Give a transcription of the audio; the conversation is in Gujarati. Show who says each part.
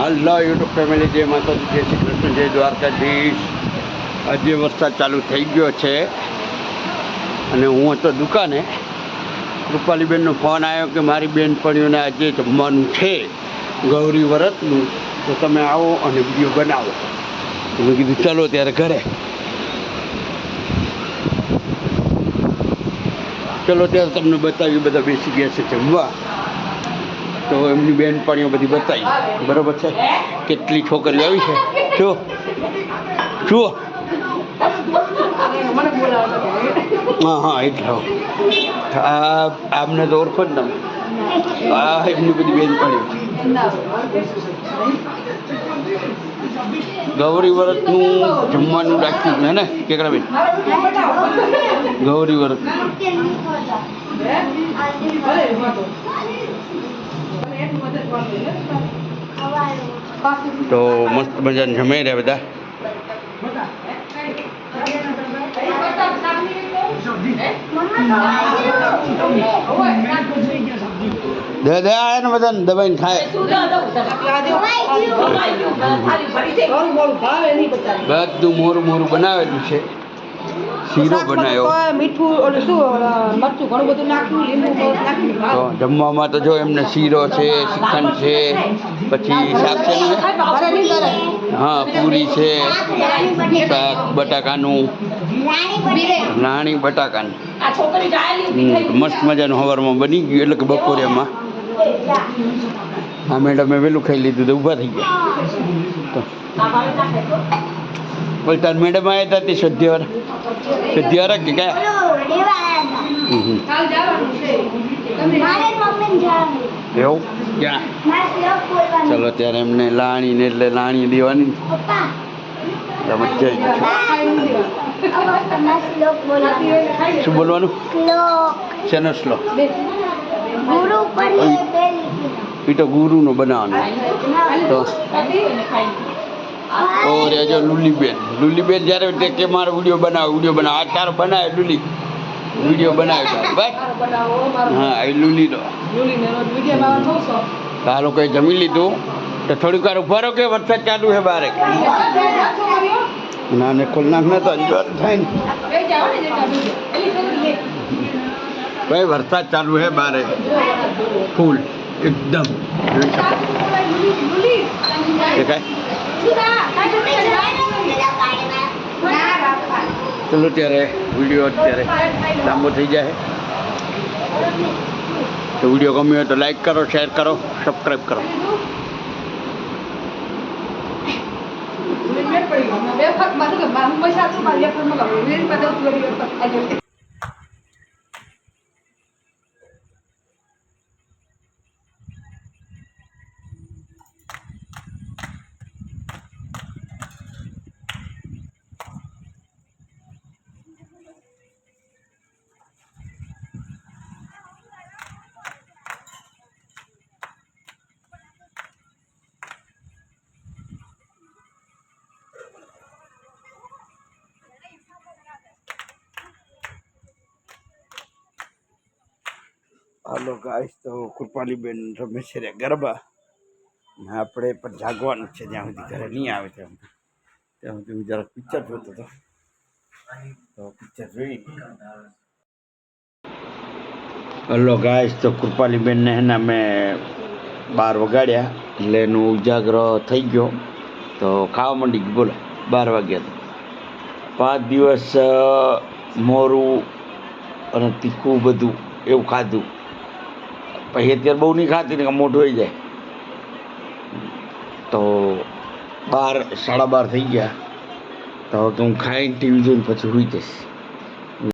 Speaker 1: હલો યુટ્યુબ ફેમિલી જય માતાજી જય શ્રી કૃષ્ણ, જય દ્વારકાધીશ. આજે વરસાદ ચાલુ થઈ ગયો છે અને હું હતો દુકાને. કૃપાલીબેનનો ફોન આવ્યો કે મારી બેનપણીઓને આજે જમવાનું છે, ગૌરી વ્રતનું. તો તમે આવો અને વીડિયો બનાવો. તો મેં કીધું, ચલો ત્યારે ઘરે. ચલો ત્યારે તમને બતાવ્યું બધા બેસી ગયા છે જમવા. તો એમની બહેનપણીઓ બધી બતાવી. બરોબર છે? કેટલી છોકરીઓ આવી છે? જો જુઓ. હા હા, એટલે આ આમને તો ઓળખો જ તમે. આ એમની બધી બહેનપણીઓ ગૌરી વ્રતનું જમવાનું રાખ્યું હે ને? કેકડાબેન? ગૌરી વ્રત. તો મસ્ત મજાને જમાઈ રહ્યા બધા? દાદા આવે ને બધાને દબાઈને ખાય. બધું મોરું મોરું બનાવેલું છે. શીરો બનાવ્યો
Speaker 2: મીઠું ઓલું શું મરચું ઘણું બધું નાખ્યું લીંબુ નાખ્યું.
Speaker 1: તો જમવામાં તો જો એમને શીરો છે શ્રીખંડ છે પછી શાક છે હા પૂરી છે શાક બટાકાનું નાણી બટાકાનું. મસ્ત મજાનું સવારમાં બની ગયું એટલે કે બપોરે એમાં હા મેડમે વહેલું ખાઈ લીધું તો ઊભા થઈ ગયા. તો. બોલ તાર મેડમ આવ્યા હતા તે સદ્યવાળા સદ્યવાળા કે કયા હમ, હમ. એવું? ક્યાં? ચલો ત્યારે એમને લાણી ને એટલે લાણી દેવાની મજા શું બોલવાનું? શેનો શ્લોક
Speaker 3: ગુરુ પર
Speaker 1: એ તો ગુરુનો બનાવવાનો. તો ઓ રેજો લુલીબેન. લુલીબેન જ્યારે તે કે મારો વીડિયો બનાવો વીડિયો બનાવો. આ તારો બનાવે લુલી. વીડિયો બનાવે તારો. બસ. હા, એ લુલીનો. તો આ લોકોએ જમી લીધું? તો થોડીક વાર ઊભા રહો કે વરસાદ ચાલુ છે બારે? ના, ને ખોલ નાખ ને તો અંજવાર થાય ને. ભાઈ, વરસાદ ચાલુ છે બારે. ફૂલ. એકદમ જોઈ શકો દેખાય ચલો ત્યારે વીડિયો અત્યારે લાંબો થઈ જાય તો વીડિયો ગમ્યો હોય તો લાઈક કરો શેર કરો સબસ્ક્રાઈબ કરો
Speaker 2: બે ફક મારું કે હું પૈસા આપું મારી એક ફક મગાવું વેરી પાસે ઉતરી ગયો આજે
Speaker 1: હાલો ગાઈશ તો કૃપાલીબેન રમે છે રે ગરબા. આપણે પણ જાગવાનું છે, જ્યાં સુધી ઘરે નહીં આવે ત્યાં ત્યાં સુધી હું જરાક પિક્ચર જોતો હતો. તો પિક્ચર જોઈ. હલો ગાઈશ તો કૃપાલીબેનને એના મેં બાર વગાડ્યા. એટલે એનું ઉજાગરો થઈ ગયો. તો ખાવા માંડી ગયું, બોલો, બાર વાગ્યા તો. પાંચ દિવસ મોરું અને તીખું બધું એવું ખાધું. પછી અત્યારે બહુ નહીં ખાતી ને મોઢું થઈ જાય. તો બાર, સાડા બાર થઈ ગયા. તો હવે હું ખાઈને ટીવી જોઈને પછી રૂઈ જઈશ.